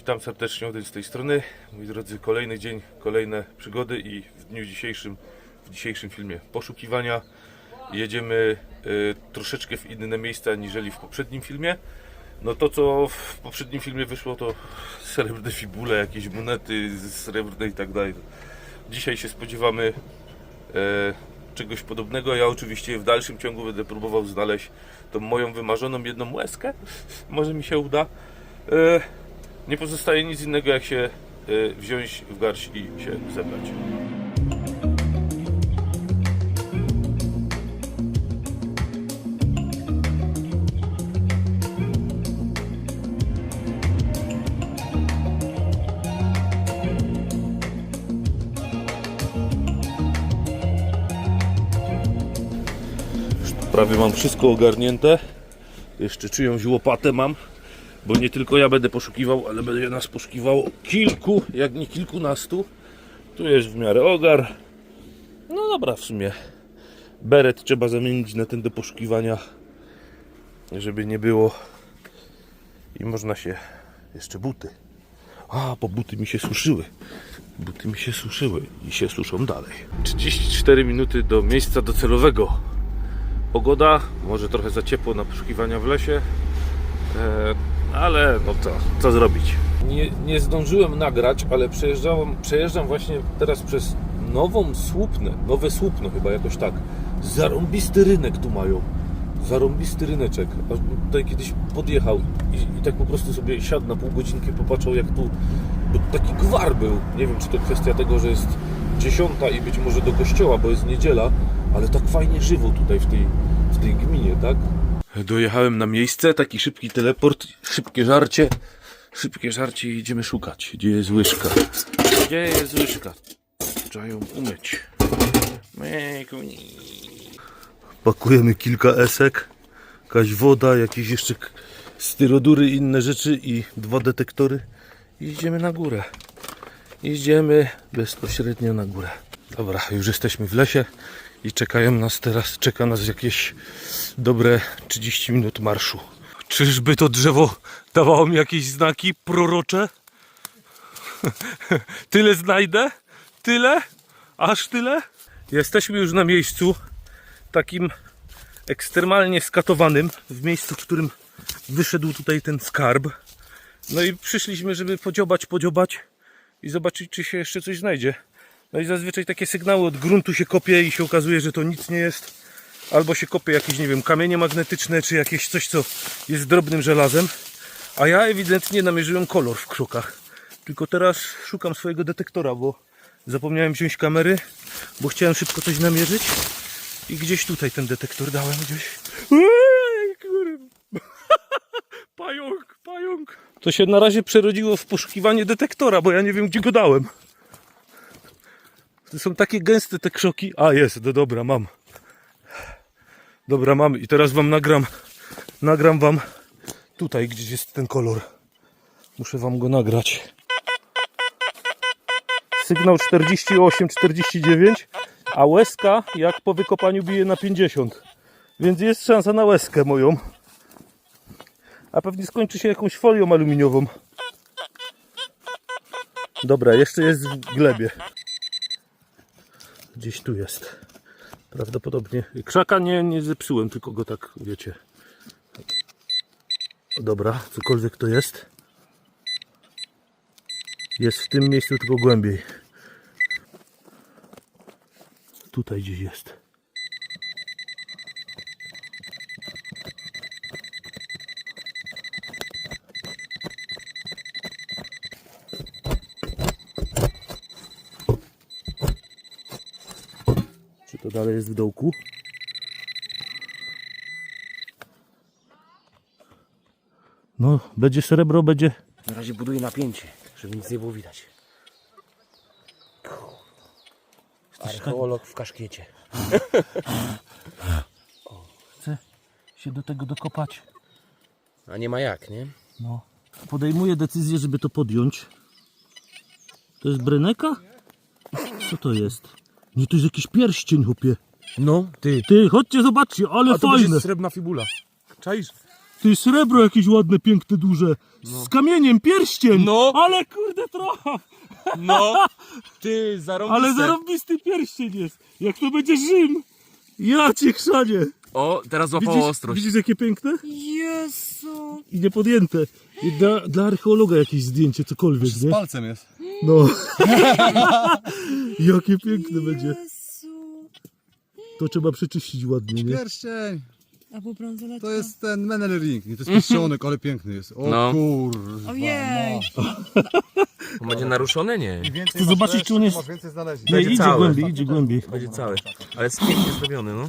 Witam serdecznie z tej strony. Moi drodzy, kolejny dzień, kolejne przygody i w dniu dzisiejszym, w dzisiejszym filmie poszukiwania jedziemy y, troszeczkę w inne miejsca niżeli w poprzednim filmie. No to co w poprzednim filmie wyszło to srebrne fibule, jakieś monety srebrne i tak dalej. Dzisiaj się spodziewamy e, czegoś podobnego. Ja oczywiście w dalszym ciągu będę próbował znaleźć tą moją wymarzoną jedną łezkę. Może mi się uda. E, nie pozostaje nic innego jak się e, wziąć w garść i się zebrać. Prawie mam wszystko ogarnięte. Jeszcze czyjąś łopatę mam, bo nie tylko ja będę poszukiwał, ale będzie nas poszukiwało kilku, jak nie kilkunastu. Tu jest w miarę ogar. No dobra, w sumie beret trzeba zamienić na ten do poszukiwania, żeby nie było. I można się jeszcze buty. A, bo buty mi się suszyły. Buty mi się suszyły i się suszą dalej. 34 minuty do miejsca docelowego. Pogoda, może trochę za ciepło na poszukiwania w lesie, e, ale no to co zrobić? Nie, nie zdążyłem nagrać, ale przejeżdżałem, przejeżdżam właśnie teraz przez nową słupnę, nowe słupno chyba jakoś tak. Zarąbisty rynek tu mają. Zarąbisty ryneczek. Aż tutaj kiedyś podjechał i, i tak po prostu sobie siadł na pół godzinki, popatrzał jak tu, taki gwar był. Nie wiem, czy to kwestia tego, że jest dziesiąta i być może do kościoła, bo jest niedziela, ale tak fajnie żywo tutaj w tej, w tej gminie, tak? Dojechałem na miejsce, taki szybki teleport, szybkie żarcie, szybkie żarcie i idziemy szukać. Gdzie jest łyżka? Gdzie jest łyżka? Trzeba ją umyć. Pakujemy kilka esek, jakaś woda, jakieś jeszcze styrodury inne rzeczy i dwa detektory i idziemy na górę. Idziemy bezpośrednio na górę. Dobra, już jesteśmy w lesie i czekają nas teraz, czeka nas jakieś dobre 30 minut marszu. Czyżby to drzewo dawało mi jakieś znaki prorocze? Tyle znajdę? Tyle? Aż tyle? Jesteśmy już na miejscu takim ekstremalnie skatowanym, w miejscu, w którym wyszedł tutaj ten skarb. No i przyszliśmy, żeby podziobać, podziobać i zobaczyć, czy się jeszcze coś znajdzie. No i zazwyczaj takie sygnały od gruntu się kopie i się okazuje, że to nic nie jest. Albo się kopie jakieś, nie wiem, kamienie magnetyczne, czy jakieś coś, co jest drobnym żelazem. A ja ewidentnie namierzyłem kolor w krzokach. Tylko teraz szukam swojego detektora, bo zapomniałem wziąć kamery, bo chciałem szybko coś namierzyć. I gdzieś tutaj ten detektor dałem gdzieś. Pająk, pająk. To się na razie przerodziło w poszukiwanie detektora, bo ja nie wiem, gdzie go dałem. To są takie gęste te krzoki. A jest, no dobra, mam. Dobra, mam i teraz wam nagram. Nagram wam tutaj, gdzie jest ten kolor. Muszę wam go nagrać. Sygnał 48, 49, a łezka jak po wykopaniu bije na 50. Więc jest szansa na łezkę moją. A pewnie skończy się jakąś folią aluminiową. Dobra, jeszcze jest w glebie. Gdzieś tu jest. Prawdopodobnie. Krzaka nie, nie zepsułem, tylko go tak, wiecie. Dobra, cokolwiek to jest. Jest w tym miejscu, tylko głębiej. Tutaj gdzieś jest. To dalej jest w dołku? No, będzie srebro, będzie. Na razie buduję napięcie, żeby nic nie było widać. Archeolog w kaszkiecie. Chcę się do tego dokopać. A nie ma jak, nie? No. Podejmuję decyzję, żeby to podjąć. To jest breneka? Co to jest? Nie, to jest jakiś pierścień, chłopie. No, ty. Ty, chodźcie, zobaczcie, ale A to fajne. będzie srebrna fibula. Czaisz? Ty srebro jakieś ładne, piękne, duże. Z kamieniem, pierścień. No. Ale kurde trochę. No! Ty, zarąbiste. Ale zarobisty pierścień jest. Jak to będzie Rzym. Ja cię chrzanie. O, teraz złapało Widzisz, ostrość. widzisz jakie piękne? Jezu! I niepodjęte. I dla, dla archeologa jakieś zdjęcie, cokolwiek, Z nie? palcem jest. No. jakie piękne będzie. Jezu! To trzeba przeczyścić ładnie, nie? Pierścień. A po bransoletka? To jest ten Menel Ring. Nie, to jest pierścionek, ale piękny jest. O No. kurwa. Ojej! On będzie naruszony? Nie. Więcej Chcę zobaczyć, czy on jest- Masz więcej znaleźli. Nie, Będzie idzie cały. głębiej, idzie głębiej. Będzie cały. Ale jest pięknie zrobiony, no.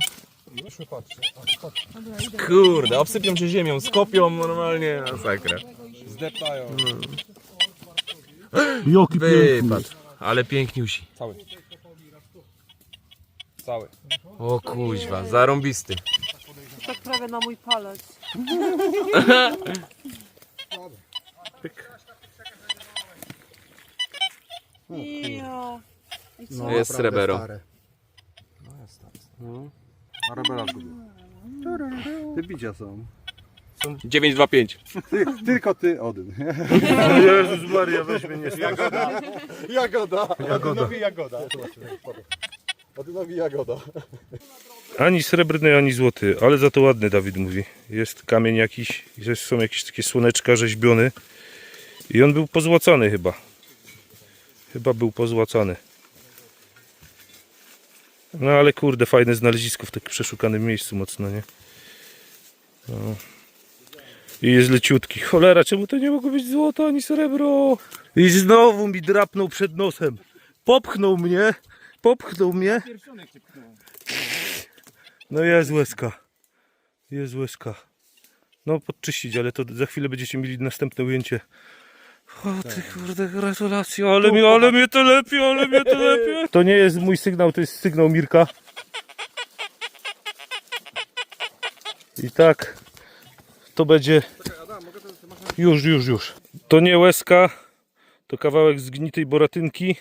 Kurde, obsypią cię ziemią, skopią normalnie, masakra. Zdeptają. Joki piękny. Wypad. Ale piękniusi. Cały. Cały. O kuźwa, zarąbisty. Tak prawie na mój palec. Jo. I co? To jest srebero. No jest stare. A rebela zgubił. Te bicia są. 925. Ty, tylko ty, Odyn. Jezus Maria, weź mnie nie Jagoda. Jagoda. Odynowi jagoda. Odynowi jagoda. Ani srebrny, ani złoty, ale za to ładny Dawid mówi. Jest kamień jakiś, jest, są jakieś takie słoneczka rzeźbiony i on był pozłacany chyba. Chyba był pozłacany. No ale kurde, fajne znalezisko w tak przeszukanym miejscu mocno, nie? No. I jest leciutki. Cholera, czemu to nie mogło być złoto ani srebro? I znowu mi drapnął przed nosem. Popchnął mnie, popchnął mnie. No jest łezka. Jest łezka. No podczyścić, ale to za chwilę będziecie mieli następne ujęcie. O ty kurde, gratulacje, ale, mi, ale mnie to lepiej, ale mnie to lepiej. To nie jest mój sygnał, to jest sygnał Mirka. I tak, to będzie... Już, już, już. To nie łezka, to kawałek zgnitej boratynki,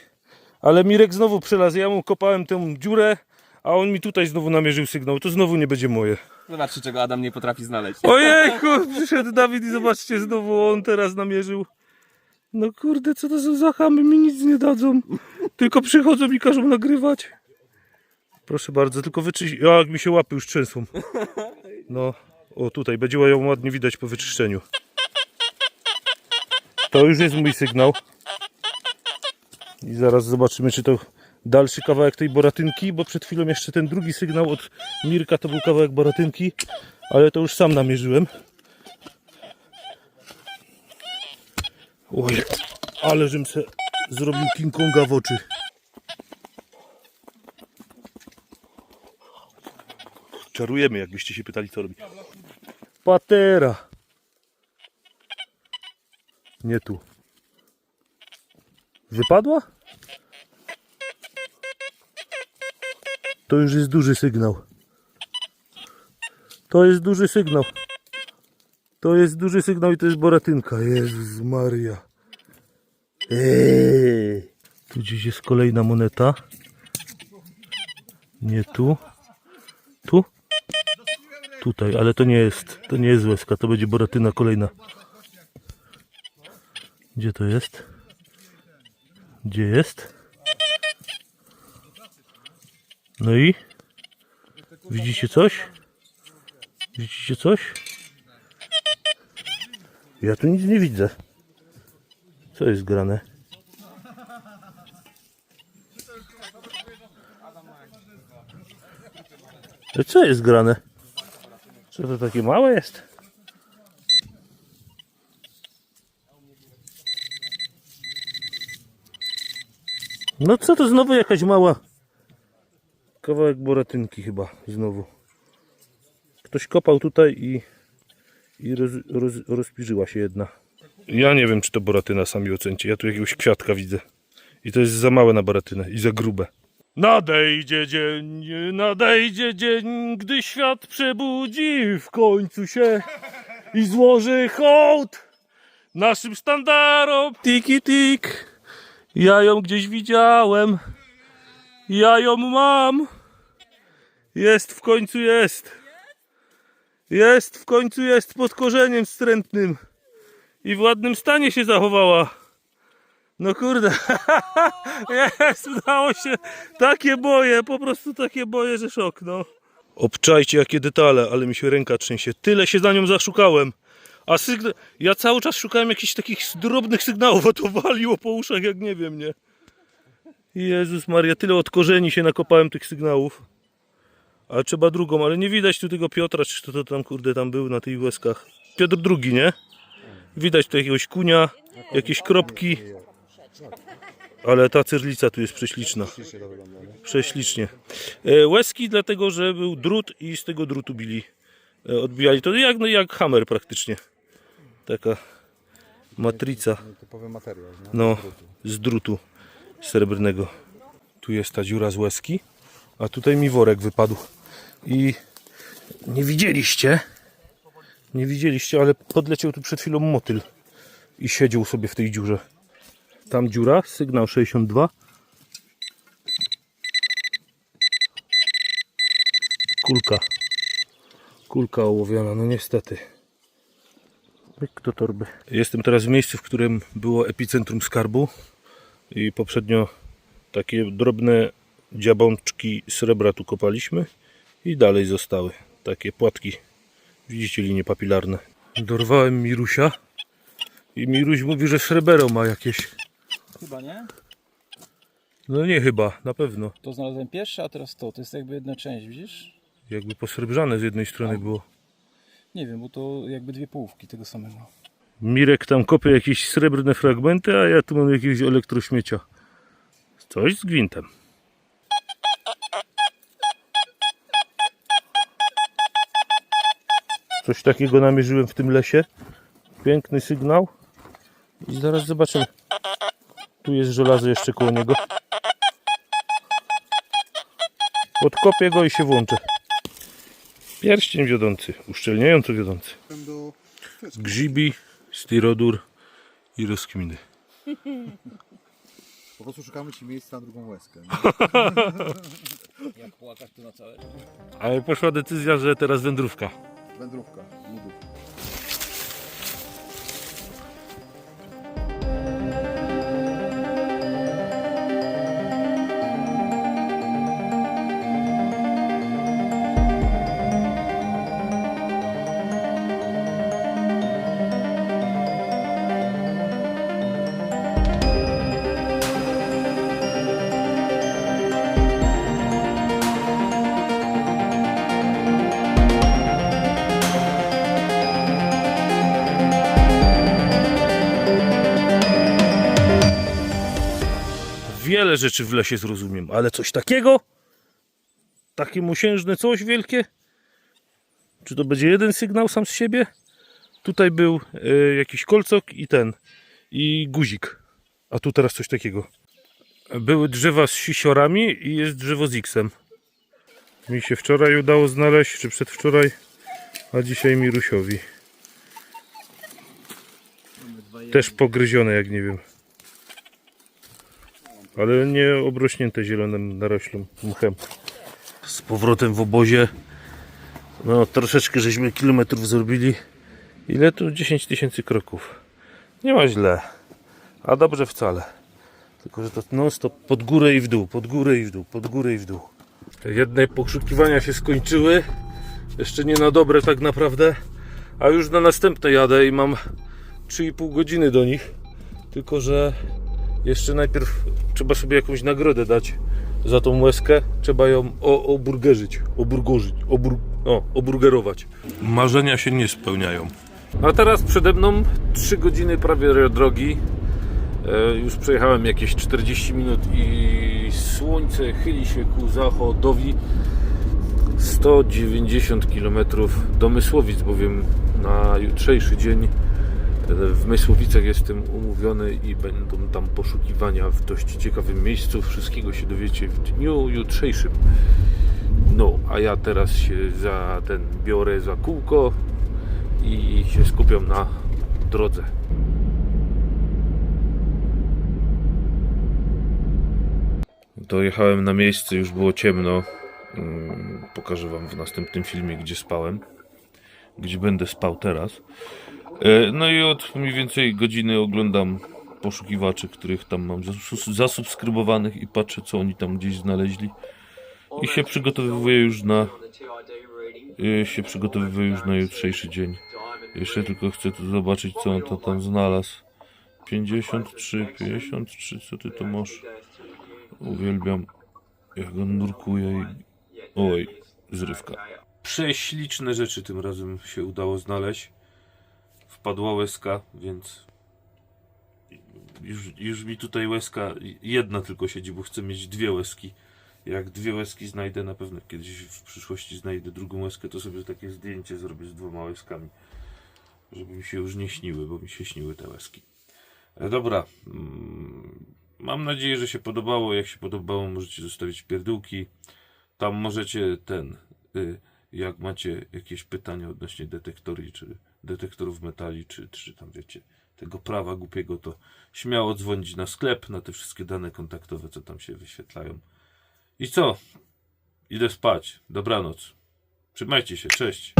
ale Mirek znowu przelazł. Ja mu kopałem tę dziurę, a on mi tutaj znowu namierzył sygnał. To znowu nie będzie moje. Zobaczcie, czego Adam nie potrafi znaleźć. Ojejku, przyszedł Dawid i zobaczcie, znowu on teraz namierzył. No kurde, co to są za chamy, mi nic nie dadzą. Tylko przychodzą i każą nagrywać. Proszę bardzo, tylko wyczyść... O, jak mi się łapy już trzęsą. No, o tutaj, będzie ją ładnie widać po wyczyszczeniu. To już jest mój sygnał. I zaraz zobaczymy, czy to dalszy kawałek tej boratynki, bo przed chwilą jeszcze ten drugi sygnał od Mirka to był kawałek boratynki, ale to już sam namierzyłem. Oj, ale żem se zrobił King Konga w oczy. Czarujemy, jakbyście się pytali, co robi. Patera. Nie tu. Wypadła? To już jest duży sygnał. To jest duży sygnał. To jest duży sygnał i to jest boratynka. Jezus Maria. Eee. Tu gdzieś jest kolejna moneta. Nie tu. Tu? Tutaj, ale to nie jest. To nie jest łezka, to będzie boratyna kolejna. Gdzie to jest? Gdzie jest? No i? Widzicie coś? Widzicie coś? Ja tu nic nie widzę. Co jest grane? Ale co jest grane? Co to takie małe jest? No co to znowu jakaś mała kawałek boratynki chyba znowu. Ktoś kopał tutaj i, i roz, roz, rozpiżyła się jedna. Ja nie wiem czy to boratyna sami ocencie. Ja tu jakiegoś kwiatka widzę. I to jest za małe na boratynę i za grube. Nadejdzie dzień, nadejdzie dzień, gdy świat przebudzi w końcu się i złoży hołd naszym sztandarom. Tiki tik, ja ją gdzieś widziałem, ja ją mam, jest w końcu jest. Jest, w końcu jest pod korzeniem wstrętnym. I w ładnym stanie się zachowała. No kurde. Jest, udało się. Takie boje, po prostu takie boje, że szok, no. Obczajcie jakie detale, ale mi się ręka trzęsie. Tyle się za nią zaszukałem. A sygna... ja cały czas szukałem jakichś takich drobnych sygnałów, a to waliło po uszach jak nie wiem, nie? Jezus Maria, tyle od korzeni się nakopałem tych sygnałów. A trzeba drugą, ale nie widać tu tego Piotra, czy kto to tam kurde tam był na tych łezkach. Piotr drugi, nie? Widać tu jakiegoś kunia, jakieś kropki. Ale ta cyrlica tu jest prześliczna. Prześlicznie. E, łezki dlatego, że był drut i z tego drutu bili. E, odbijali to jak, no, jak hammer praktycznie. Taka matryca. No, z drutu srebrnego. Tu jest ta dziura z łezki, a tutaj mi worek wypadł. I nie widzieliście, nie widzieliście, ale podleciał tu przed chwilą motyl i siedział sobie w tej dziurze. Tam dziura, sygnał 62. Kulka. Kulka ołowiona, no niestety. Pyk do torby. Jestem teraz w miejscu, w którym było epicentrum skarbu i poprzednio takie drobne dziabączki srebra tu kopaliśmy i dalej zostały takie płatki. Widzicie linie papilarne. Dorwałem Mirusia i Miruś mówi, że srebero ma jakieś. Chyba nie? No nie chyba, na pewno. To znalazłem pierwsze, a teraz to. To jest jakby jedna część, widzisz? Jakby posrebrzane z jednej strony było. Nie wiem, bo to jakby dwie połówki tego samego. Mirek tam kopie jakieś srebrne fragmenty, a ja tu mam jakiegoś elektrośmiecia. Coś z gwintem. Coś takiego namierzyłem w tym lesie. Piękny sygnał. I zaraz zobaczymy. Tu jest żelazo jeszcze koło niego. Podkopię go i się włączę. Pierścień wiodący, uszczelniająco wiodący. Do... Grzybi, styrodur i rozkminy. Po prostu szukamy ci miejsca na drugą łezkę. Jak płakać to na całe? Ale poszła decyzja, że teraz wędrówka. Wędrówka, nudów. Wiele rzeczy w lesie zrozumiem, ale coś takiego? Takie mosiężne coś wielkie? Czy to będzie jeden sygnał sam z siebie? Tutaj był e, jakiś kolcok i ten, i guzik. A tu teraz coś takiego. Były drzewa z sisiorami i jest drzewo z X-em. Mi się wczoraj udało znaleźć, czy przedwczoraj, a dzisiaj Mirusiowi. Też pogryzione, jak nie wiem. Ale nie obrośnięte zielonym naroślą mchem. Z powrotem w obozie. No troszeczkę żeśmy kilometrów zrobili. Ile tu? 10 tysięcy kroków. Nie ma źle. A dobrze wcale. Tylko, że to non stop pod górę i w dół, pod górę i w dół, pod górę i w dół. Te jedne poszukiwania się skończyły. Jeszcze nie na dobre tak naprawdę. A już na następne jadę i mam 3,5 godziny do nich. Tylko, że jeszcze najpierw trzeba sobie jakąś nagrodę dać za tą łezkę. Trzeba ją oburgerzyć, obur, o, oburgerować. Marzenia się nie spełniają. A teraz przede mną 3 godziny prawie drogi. E, już przejechałem jakieś 40 minut i słońce chyli się ku zachodowi. 190 km do Mysłowic, bowiem na jutrzejszy dzień w Mysłowicach jestem umówiony i będą tam poszukiwania w dość ciekawym miejscu. Wszystkiego się dowiecie w dniu jutrzejszym. No, a ja teraz się za ten biorę za kółko i się skupiam na drodze. Dojechałem na miejsce, już było ciemno. Mm, Pokażę Wam w następnym filmie, gdzie spałem. gdzie będę spał teraz. E, No i od mniej więcej godziny oglądam poszukiwaczy, których tam mam zasubskrybowanych i patrzę, co oni tam gdzieś znaleźli. I się przygotowuję już na y, się przygotowuję już na jutrzejszy dzień. Jeszcze tylko chcę tu zobaczyć, co on to tam znalazł. 53, 53, co ty to masz? Uwielbiam, jak on nurkuje i... Oj, zrywka. Prześliczne rzeczy tym razem się udało znaleźć. Wpadła łezka, więc już, już mi tutaj łezka jedna tylko siedzi, bo chcę mieć dwie łezki. Jak dwie łezki znajdę, na pewno kiedyś w przyszłości znajdę drugą łezkę, to sobie takie zdjęcie zrobię z dwoma łezkami. Żeby mi się już nie śniły, bo mi się śniły te łezki. E, Dobra. mm, Mam nadzieję, że się podobało. Jak się podobało, możecie zostawić pierdółki. Tam możecie ten. y, Jak macie jakieś pytania odnośnie detektorii, czy detektorów metali, czy, czy tam wiecie, tego prawa głupiego, to śmiało dzwonić na sklep, na te wszystkie dane kontaktowe, co tam się wyświetlają. I co? Idę spać. Dobranoc. Trzymajcie się. Cześć.